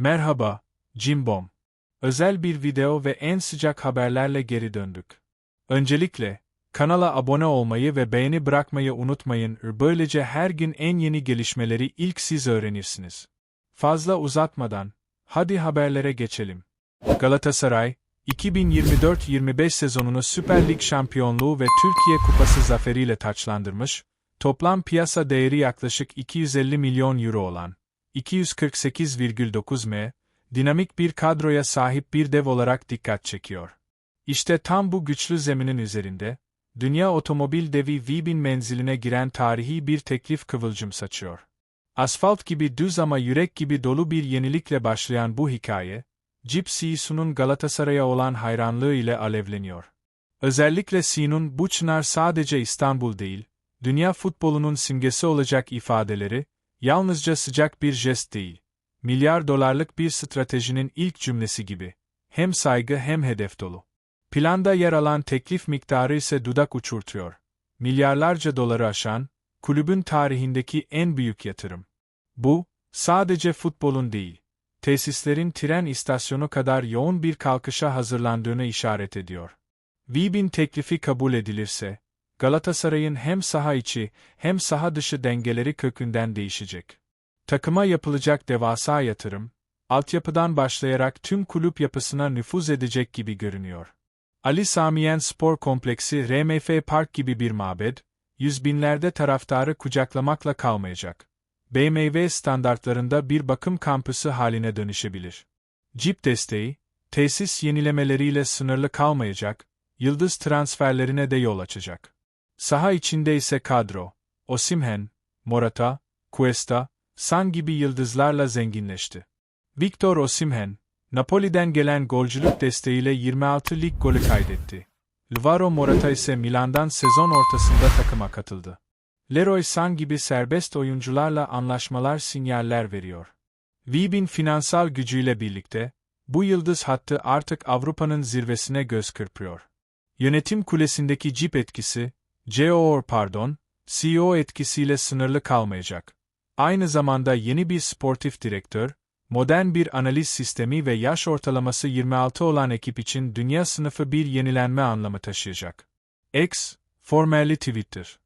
Merhaba, Cimbom. Özel bir video ve en sıcak haberlerle geri döndük. Öncelikle, kanala abone olmayı ve beğeni bırakmayı unutmayın. Böylece her gün en yeni gelişmeleri ilk siz öğrenirsiniz. Fazla uzatmadan, hadi haberlere geçelim. Galatasaray, 2024-25 sezonunu Süper Lig şampiyonluğu ve Türkiye Kupası zaferiyle taçlandırmış, toplam piyasa değeri yaklaşık 250 milyon euro olan 248,9 m, dinamik bir kadroya sahip bir dev olarak dikkat çekiyor. İşte tam bu güçlü zeminin üzerinde, dünya otomobil devi Vibin menziline giren tarihi bir teklif kıvılcım saçıyor. Asfalt gibi düz ama yürek gibi dolu bir yenilikle başlayan bu hikaye, Jeep CEO'sunun Galatasaray'a olan hayranlığı ile alevleniyor. Özellikle Sinun bu çınar sadece İstanbul değil, dünya futbolunun simgesi olacak ifadeleri, yalnızca sıcak bir jest değil, milyar dolarlık bir stratejinin ilk cümlesi gibi, hem saygı hem hedef dolu. Planda yer alan teklif miktarı ise dudak uçurtuyor. Milyarlarca doları aşan, kulübün tarihindeki en büyük yatırım. Bu, sadece futbolun değil, tesislerin tren istasyonu kadar yoğun bir kalkışa hazırlandığını işaret ediyor. Vibin teklifi kabul edilirse, Galatasaray'ın hem saha içi hem saha dışı dengeleri kökünden değişecek. Takıma yapılacak devasa yatırım, altyapıdan başlayarak tüm kulüp yapısına nüfuz edecek gibi görünüyor. Ali Samiyen Spor Kompleksi RMF Park gibi bir mabed, yüz binlerde taraftarı kucaklamakla kalmayacak. BMW standartlarında bir bakım kampüsü haline dönüşebilir. Jeep desteği, tesis yenilemeleriyle sınırlı kalmayacak, yıldız transferlerine de yol açacak. Saha içinde ise kadro, Osimhen, Morata, Cuesta, San gibi yıldızlarla zenginleşti. Victor Osimhen, Napoli'den gelen golcülük desteğiyle 26 lig golü kaydetti. Alvaro Morata ise Milan'dan sezon ortasında takıma katıldı. Leroy San gibi serbest oyuncularla anlaşmalar sinyaller veriyor. Vib'in finansal gücüyle birlikte, bu yıldız hattı artık Avrupa'nın zirvesine göz kırpıyor. Yönetim kulesindeki cip etkisi, CEO pardon, CEO etkisiyle sınırlı kalmayacak. Aynı zamanda yeni bir sportif direktör, modern bir analiz sistemi ve yaş ortalaması 26 olan ekip için dünya sınıfı bir yenilenme anlamı taşıyacak. X, formerly Twitter.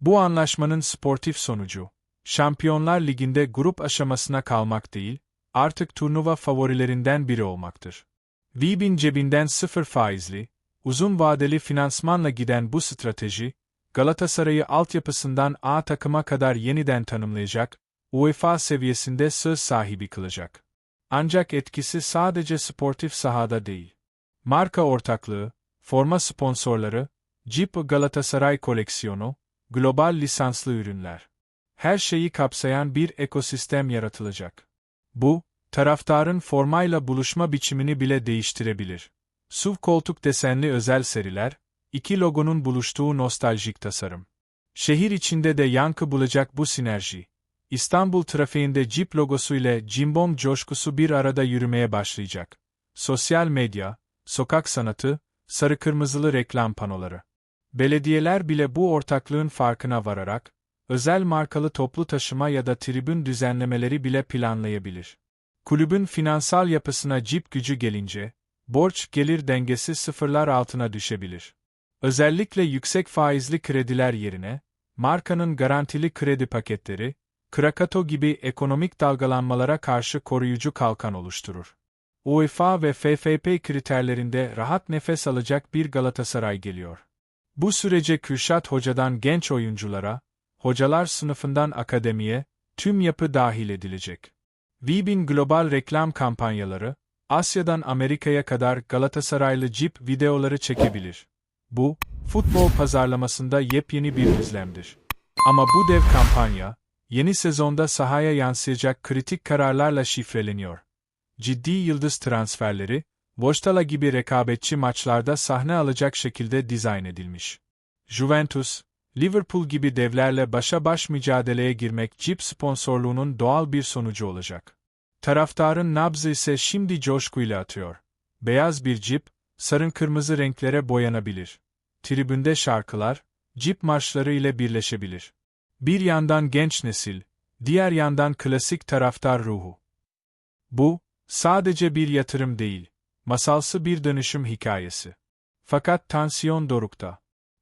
Bu anlaşmanın sportif sonucu, Şampiyonlar Ligi'nde grup aşamasına kalmak değil, artık turnuva favorilerinden biri olmaktır. Vib'in cebinden sıfır faizli, uzun vadeli finansmanla giden bu strateji, Galatasaray'ı altyapısından A takıma kadar yeniden tanımlayacak, UEFA seviyesinde söz sahibi kılacak. Ancak etkisi sadece sportif sahada değil. Marka ortaklığı, forma sponsorları, Jeep Galatasaray koleksiyonu, global lisanslı ürünler. Her şeyi kapsayan bir ekosistem yaratılacak. Bu, taraftarın formayla buluşma biçimini bile değiştirebilir. SUV koltuk desenli özel seriler, iki logonun buluştuğu nostaljik tasarım. Şehir içinde de yankı bulacak bu sinerji. İstanbul trafiğinde Jeep logosu ile Cimbom coşkusu bir arada yürümeye başlayacak. Sosyal medya, sokak sanatı, sarı kırmızılı reklam panoları. Belediyeler bile bu ortaklığın farkına vararak, özel markalı toplu taşıma ya da tribün düzenlemeleri bile planlayabilir. Kulübün finansal yapısına cip gücü gelince, borç gelir dengesi sıfırlar altına düşebilir. Özellikle yüksek faizli krediler yerine, markanın garantili kredi paketleri, Krakato gibi ekonomik dalgalanmalara karşı koruyucu kalkan oluşturur. UEFA ve FFP kriterlerinde rahat nefes alacak bir Galatasaray geliyor. Bu sürece Kürşat Hoca'dan genç oyunculara, hocalar sınıfından akademiye, tüm yapı dahil edilecek. Vibin global reklam kampanyaları, Asya'dan Amerika'ya kadar Galatasaraylı Jeep videoları çekebilir. Bu, futbol pazarlamasında yepyeni bir izlemdir. Ama bu dev kampanya, yeni sezonda sahaya yansıyacak kritik kararlarla şifreleniyor. Ciddi yıldız transferleri, Vostala gibi rekabetçi maçlarda sahne alacak şekilde dizayn edilmiş. Juventus, Liverpool gibi devlerle başa baş mücadeleye girmek Jeep sponsorluğunun doğal bir sonucu olacak. Taraftarın nabzı ise şimdi coşkuyla atıyor. Beyaz bir Jeep, sarın kırmızı renklere boyanabilir. Tribünde şarkılar, Jeep marşları ile birleşebilir. Bir yandan genç nesil, diğer yandan klasik taraftar ruhu. Bu, sadece bir yatırım değil, masalsı bir dönüşüm hikayesi. Fakat tansiyon dorukta.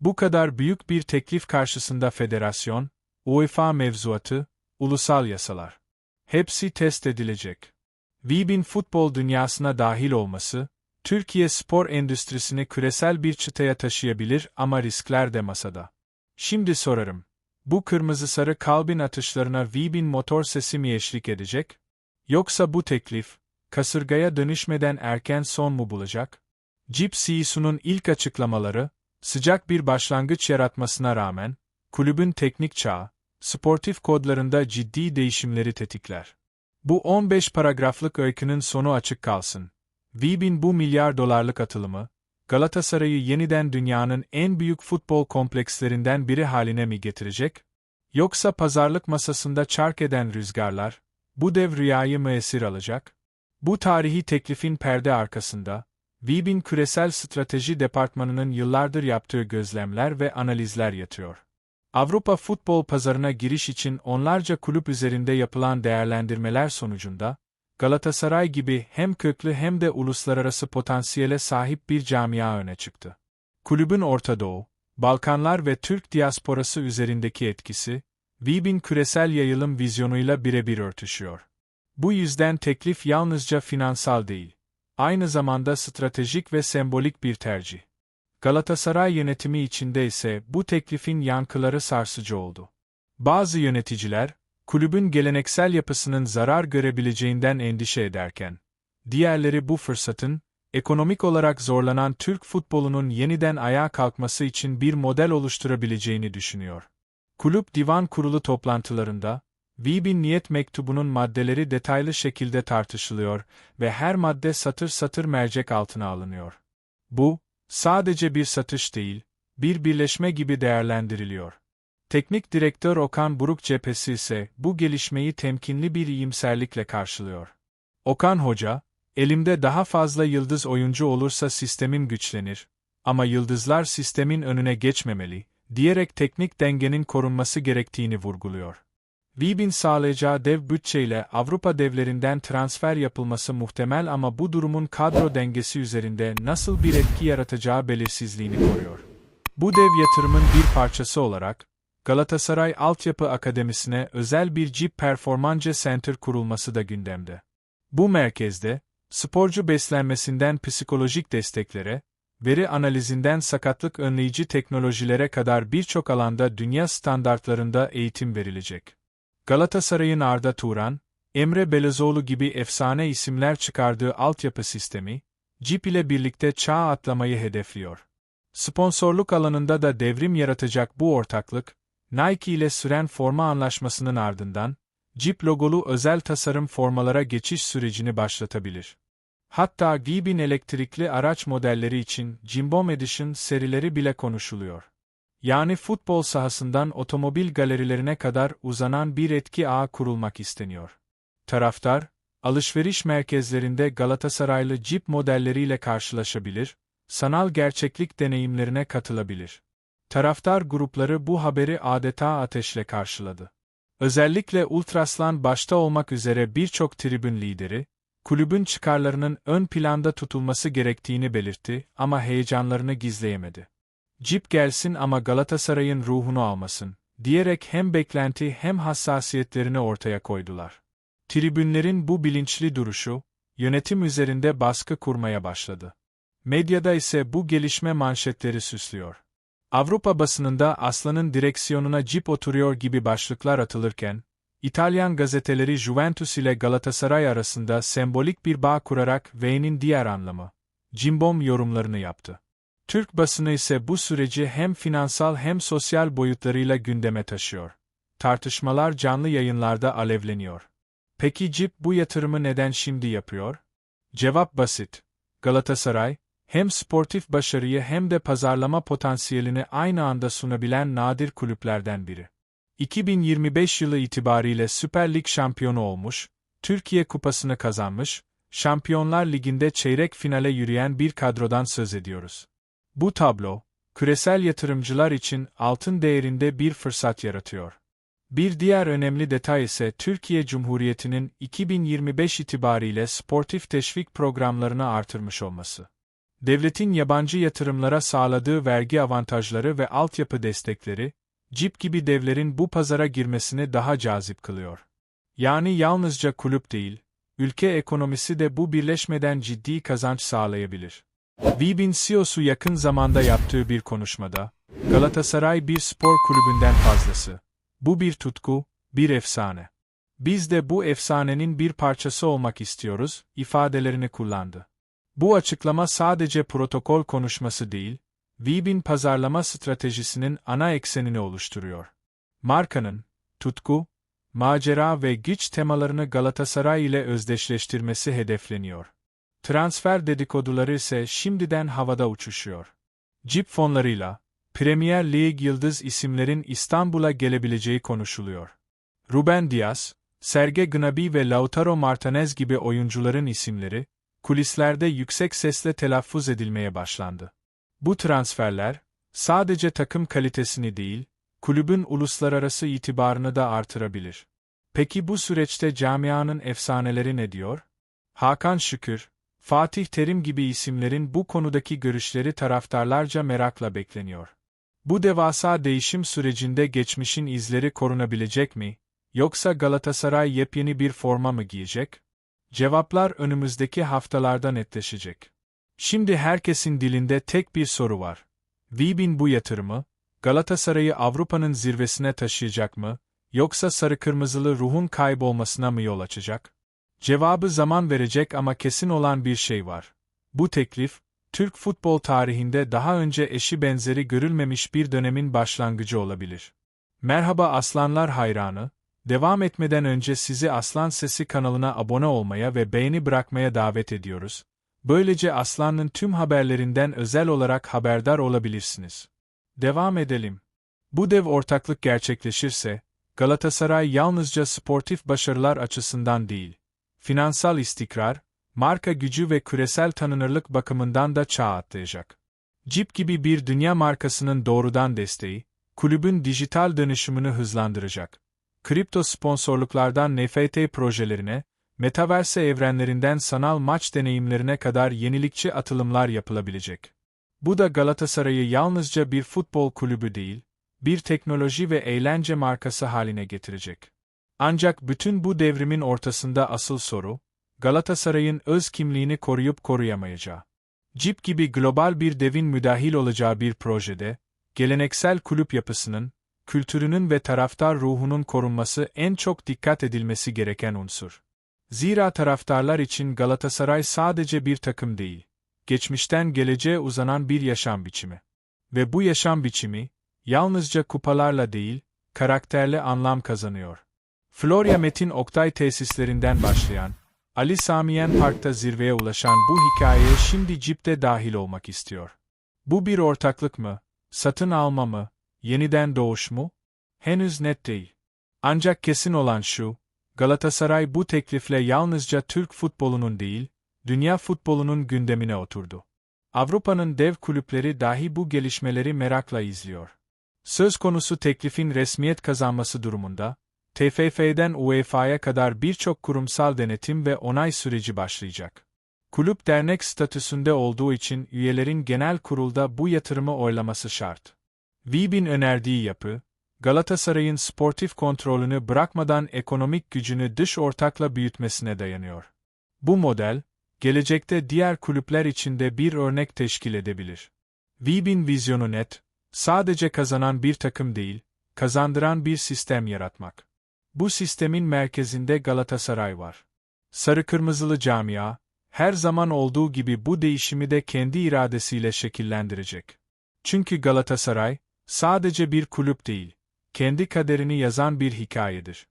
Bu kadar büyük bir teklif karşısında federasyon, UEFA mevzuatı, ulusal yasalar. Hepsi test edilecek. Vibin futbol dünyasına dahil olması, Türkiye spor endüstrisini küresel bir çıtaya taşıyabilir ama riskler de masada. Şimdi sorarım. Bu kırmızı sarı kalbin atışlarına Vibin motor sesi mi eşlik edecek? Yoksa bu teklif, kasırgaya dönüşmeden erken son mu bulacak? Jeep CEO'sunun ilk açıklamaları, sıcak bir başlangıç yaratmasına rağmen, kulübün teknik çağı, sportif kodlarında ciddi değişimleri tetikler. Bu 15 paragraflık öykünün sonu açık kalsın. Vibin bu milyar dolarlık atılımı, Galatasaray'ı yeniden dünyanın en büyük futbol komplekslerinden biri haline mi getirecek? Yoksa pazarlık masasında çark eden rüzgarlar, bu dev rüyayı mı esir alacak? Bu tarihi teklifin perde arkasında, Vibin Küresel Strateji Departmanı'nın yıllardır yaptığı gözlemler ve analizler yatıyor. Avrupa futbol pazarına giriş için onlarca kulüp üzerinde yapılan değerlendirmeler sonucunda, Galatasaray gibi hem köklü hem de uluslararası potansiyele sahip bir camia öne çıktı. Kulübün Orta Doğu, Balkanlar ve Türk diasporası üzerindeki etkisi, Vibin küresel yayılım vizyonuyla birebir örtüşüyor. Bu yüzden teklif yalnızca finansal değil, aynı zamanda stratejik ve sembolik bir tercih. Galatasaray yönetimi içinde ise bu teklifin yankıları sarsıcı oldu. Bazı yöneticiler, kulübün geleneksel yapısının zarar görebileceğinden endişe ederken, diğerleri bu fırsatın, ekonomik olarak zorlanan Türk futbolunun yeniden ayağa kalkması için bir model oluşturabileceğini düşünüyor. Kulüp divan kurulu toplantılarında, Vibin niyet mektubunun maddeleri detaylı şekilde tartışılıyor ve her madde satır satır mercek altına alınıyor. Bu, sadece bir satış değil, bir birleşme gibi değerlendiriliyor. Teknik direktör Okan Buruk cephesi ise bu gelişmeyi temkinli bir iyimserlikle karşılıyor. Okan Hoca, elimde daha fazla yıldız oyuncu olursa sistemim güçlenir ama yıldızlar sistemin önüne geçmemeli, diyerek teknik dengenin korunması gerektiğini vurguluyor. Vibin sağlayacağı dev bütçeyle Avrupa devlerinden transfer yapılması muhtemel ama bu durumun kadro dengesi üzerinde nasıl bir etki yaratacağı belirsizliğini koruyor. Bu dev yatırımın bir parçası olarak, Galatasaray Altyapı Akademisi'ne özel bir Jeep Performance Center kurulması da gündemde. Bu merkezde, sporcu beslenmesinden psikolojik desteklere, veri analizinden sakatlık önleyici teknolojilere kadar birçok alanda dünya standartlarında eğitim verilecek. Galatasaray'ın Arda Turan, Emre Belezoğlu gibi efsane isimler çıkardığı altyapı sistemi, Jeep ile birlikte çağ atlamayı hedefliyor. Sponsorluk alanında da devrim yaratacak bu ortaklık, Nike ile süren forma anlaşmasının ardından, Jeep logolu özel tasarım formalara geçiş sürecini başlatabilir. Hatta Gibin elektrikli araç modelleri için Jimbom Edition serileri bile konuşuluyor. Yani futbol sahasından otomobil galerilerine kadar uzanan bir etki ağı kurulmak isteniyor. Taraftar, alışveriş merkezlerinde Galatasaraylı Jeep modelleriyle karşılaşabilir, sanal gerçeklik deneyimlerine katılabilir. Taraftar grupları bu haberi adeta ateşle karşıladı. Özellikle Ultraslan başta olmak üzere birçok tribün lideri, kulübün çıkarlarının ön planda tutulması gerektiğini belirtti ama heyecanlarını gizleyemedi. Cip gelsin ama Galatasaray'ın ruhunu almasın, diyerek hem beklenti hem hassasiyetlerini ortaya koydular. Tribünlerin bu bilinçli duruşu, yönetim üzerinde baskı kurmaya başladı. Medyada ise bu gelişme manşetleri süslüyor. Avrupa basınında Aslan'ın direksiyonuna cip oturuyor gibi başlıklar atılırken, İtalyan gazeteleri Juventus ile Galatasaray arasında sembolik bir bağ kurarak V'nin diğer anlamı, cimbom yorumlarını yaptı. Türk basını ise bu süreci hem finansal hem sosyal boyutlarıyla gündeme taşıyor. Tartışmalar canlı yayınlarda alevleniyor. Peki CIP bu yatırımı neden şimdi yapıyor? Cevap basit. Galatasaray, hem sportif başarıyı hem de pazarlama potansiyelini aynı anda sunabilen nadir kulüplerden biri. 2025 yılı itibariyle Süper Lig şampiyonu olmuş, Türkiye Kupası'nı kazanmış, Şampiyonlar Ligi'nde çeyrek finale yürüyen bir kadrodan söz ediyoruz. Bu tablo, küresel yatırımcılar için altın değerinde bir fırsat yaratıyor. Bir diğer önemli detay ise Türkiye Cumhuriyeti'nin 2025 itibariyle sportif teşvik programlarını artırmış olması. Devletin yabancı yatırımlara sağladığı vergi avantajları ve altyapı destekleri, CIP gibi devlerin bu pazara girmesini daha cazip kılıyor. Yani yalnızca kulüp değil, ülke ekonomisi de bu birleşmeden ciddi kazanç sağlayabilir. Vibin CEO'su yakın zamanda yaptığı bir konuşmada, Galatasaray bir spor kulübünden fazlası. Bu bir tutku, bir efsane. Biz de bu efsanenin bir parçası olmak istiyoruz, ifadelerini kullandı. Bu açıklama sadece protokol konuşması değil, Vibin pazarlama stratejisinin ana eksenini oluşturuyor. Markanın, tutku, macera ve güç temalarını Galatasaray ile özdeşleştirmesi hedefleniyor. Transfer dedikoduları ise şimdiden havada uçuşuyor. Cip fonlarıyla, Premier Lig yıldız isimlerin İstanbul'a gelebileceği konuşuluyor. Ruben Dias, Serge Gnabry ve Lautaro Martinez gibi oyuncuların isimleri, kulislerde yüksek sesle telaffuz edilmeye başlandı. Bu transferler, sadece takım kalitesini değil, kulübün uluslararası itibarını da artırabilir. Peki bu süreçte camianın efsaneleri ne diyor? Hakan Şükür, Fatih Terim gibi isimlerin bu konudaki görüşleri taraftarlarca merakla bekleniyor. Bu devasa değişim sürecinde geçmişin izleri korunabilecek mi, yoksa Galatasaray yepyeni bir forma mı giyecek? Cevaplar önümüzdeki haftalarda netleşecek. Şimdi herkesin dilinde tek bir soru var. Vibin bu yatırımı, Galatasaray'ı Avrupa'nın zirvesine taşıyacak mı, yoksa sarı-kırmızılı ruhun kaybolmasına mı yol açacak? Cevabı zaman verecek ama kesin olan bir şey var. Bu teklif, Türk futbol tarihinde daha önce eşi benzeri görülmemiş bir dönemin başlangıcı olabilir. Merhaba Aslanlar hayranı, devam etmeden önce sizi Aslan Sesi kanalına abone olmaya ve beğeni bırakmaya davet ediyoruz. Böylece Aslan'ın tüm haberlerinden özel olarak haberdar olabilirsiniz. Devam edelim. Bu dev ortaklık gerçekleşirse, Galatasaray yalnızca sportif başarılar açısından değil, finansal istikrar, marka gücü ve küresel tanınırlık bakımından da çağ atlayacak. Jeep gibi bir dünya markasının doğrudan desteği, kulübün dijital dönüşümünü hızlandıracak. Kripto sponsorluklardan NFT projelerine, metaverse evrenlerinden sanal maç deneyimlerine kadar yenilikçi atılımlar yapılabilecek. Bu da Galatasaray'ı yalnızca bir futbol kulübü değil, bir teknoloji ve eğlence markası haline getirecek. Ancak bütün bu devrimin ortasında asıl soru, Galatasaray'ın öz kimliğini koruyup koruyamayacağı. Cip gibi global bir devin müdahil olacağı bir projede, geleneksel kulüp yapısının, kültürünün ve taraftar ruhunun korunması en çok dikkat edilmesi gereken unsur. Zira taraftarlar için Galatasaray sadece bir takım değil, geçmişten geleceğe uzanan bir yaşam biçimi. Ve bu yaşam biçimi, yalnızca kupalarla değil, karakterle anlam kazanıyor. Florya Metin Oktay tesislerinden başlayan, Ali Samiyen Park'ta zirveye ulaşan bu hikayeye şimdi Cip de dahil olmak istiyor. Bu bir ortaklık mı, satın alma mı, yeniden doğuş mu? Henüz net değil. Ancak kesin olan şu, Galatasaray bu teklifle yalnızca Türk futbolunun değil, dünya futbolunun gündemine oturdu. Avrupa'nın dev kulüpleri dahi bu gelişmeleri merakla izliyor. Söz konusu teklifin resmiyet kazanması durumunda, TFF'den UEFA'ya kadar birçok kurumsal denetim ve onay süreci başlayacak. Kulüp dernek statüsünde olduğu için üyelerin genel kurulda bu yatırımı oylaması şart. VİB'in önerdiği yapı, Galatasaray'ın sportif kontrolünü bırakmadan ekonomik gücünü dış ortakla büyütmesine dayanıyor. Bu model, gelecekte diğer kulüpler için de bir örnek teşkil edebilir. VİB'in vizyonu net, sadece kazanan bir takım değil, kazandıran bir sistem yaratmak. Bu sistemin merkezinde Galatasaray var. Sarı kırmızılı camia, her zaman olduğu gibi bu değişimi de kendi iradesiyle şekillendirecek. Çünkü Galatasaray, sadece bir kulüp değil, kendi kaderini yazan bir hikayedir.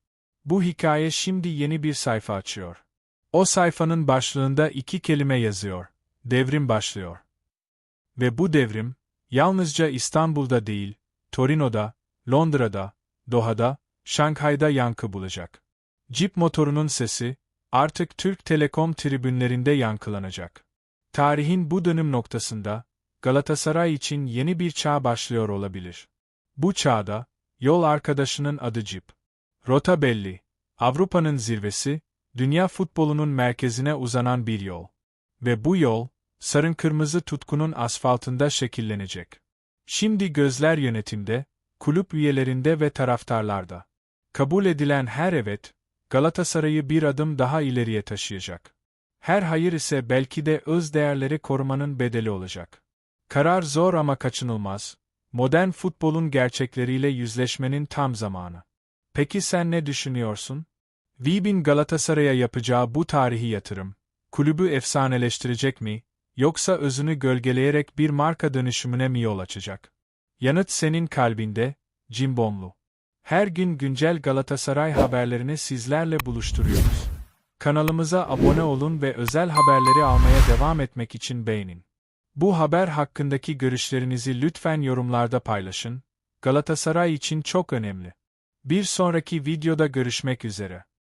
Bu hikaye şimdi yeni bir sayfa açıyor. O sayfanın başlığında iki kelime yazıyor. Devrim başlıyor. Ve bu devrim, yalnızca İstanbul'da değil, Torino'da, Londra'da, Doha'da, Şanghay'da yankı bulacak. Jeep motorunun sesi, artık Türk Telekom tribünlerinde yankılanacak. Tarihin bu dönüm noktasında, Galatasaray için yeni bir çağ başlıyor olabilir. Bu çağda, yol arkadaşının adı Jeep. Rota belli. Avrupa'nın zirvesi, dünya futbolunun merkezine uzanan bir yol. Ve bu yol, sarın kırmızı tutkunun asfaltında şekillenecek. Şimdi gözler yönetimde, kulüp üyelerinde ve taraftarlarda. Kabul edilen her evet, Galatasaray'ı bir adım daha ileriye taşıyacak. Her hayır ise belki de öz değerleri korumanın bedeli olacak. Karar zor ama kaçınılmaz. Modern futbolun gerçekleriyle yüzleşmenin tam zamanı. Peki sen ne düşünüyorsun? Vibin Galatasaray'a yapacağı bu tarihi yatırım, kulübü efsaneleştirecek mi, yoksa özünü gölgeleyerek bir marka dönüşümüne mi yol açacak? Yanıt senin kalbinde, Cimbomlu. Her gün güncel Galatasaray haberlerini sizlerle buluşturuyoruz. Kanalımıza abone olun ve özel haberleri almaya devam etmek için beğenin. Bu haber hakkındaki görüşlerinizi lütfen yorumlarda paylaşın. Galatasaray için çok önemli. Bir sonraki videoda görüşmek üzere.